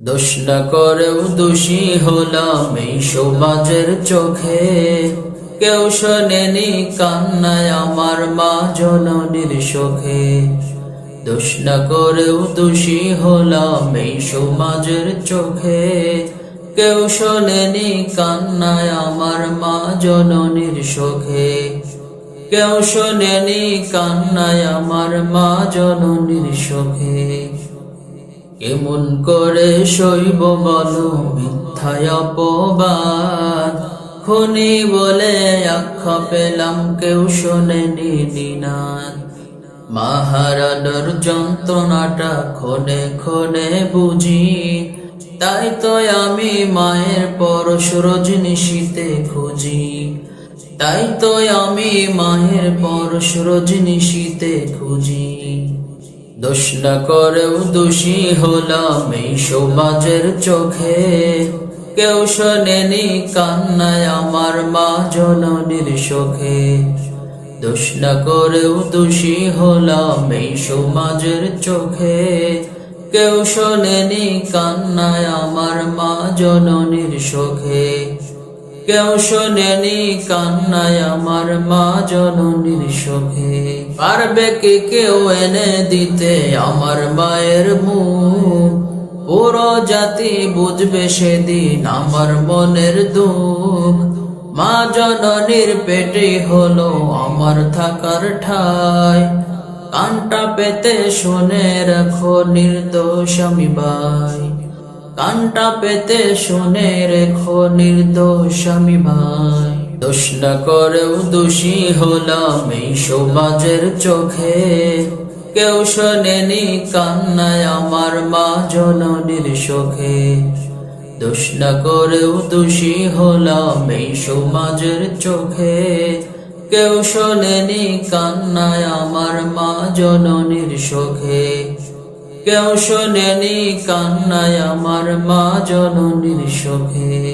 দোষ না করেও দোষী হলাম এই সমাজের চোখে। কেউ শোনেনি কান্নায় আমার মা জননীর শোকে। দোষ না করেও দোষী হলাম এই সমাজের চোখে। কেউ শোনেনি কান্নায় আমার মা জননীর শোকে। কেউ শোনেনি কান্নায় আমার মা জননীর শোকে। কেমন করে শৈব বলো মিথ্যায় অপবাদ। খনি বলে আখ্যা পেলাম, কেউ শোনেনি দিনাদ মাহারানোর যন্ত্রণাটা ক্ষণে ক্ষণে বুঝি। তাই তো আমি মায়ের পরশ রজনীশীতে খুঁজি। তাই তো আমি মায়ের পরশ রজনীশীতে খুঁজি। দোষ না করেও দোষী হলাম এই সমাজের চোখে। কেউ শোনেনি কান্নায় আমার মা জননীর শোকে। দোষ না করেও দোষী হলাম এই সমাজের চোখে। কেউ শোনেনি কান্নায় আমার মা জননীর শোকে। কেউ শোনেনি কান্নায় আমার মা জননীর শোকে পারবে কি কেউ এনে দিতে আমার মায়ের মুখ? পুরো জাতি বুঝবে সেদিন আমার মনের দুঃখ। মা জননীর পেটে হলো আমার থাকার ঠাই। কানটা পেতে শুনে রাখো নির্দোষ আমি ভাই। কানটা পেতে শুনে রেখো নির্দোষ আমি ভাই। দোষ না করেও দোষী হলাম এই সমাজের চোখে। কেউ শোনেনি কান্নায় আমার মা জননীর শোকে। দোষ না করেও দোষী হলাম এই সমাজের চোখে। কেউ শোনেনি কান্নায় আমার মা জননীর শোকে। কেউ শোনেনি কান্নায় আমার মা জননীর শোকে।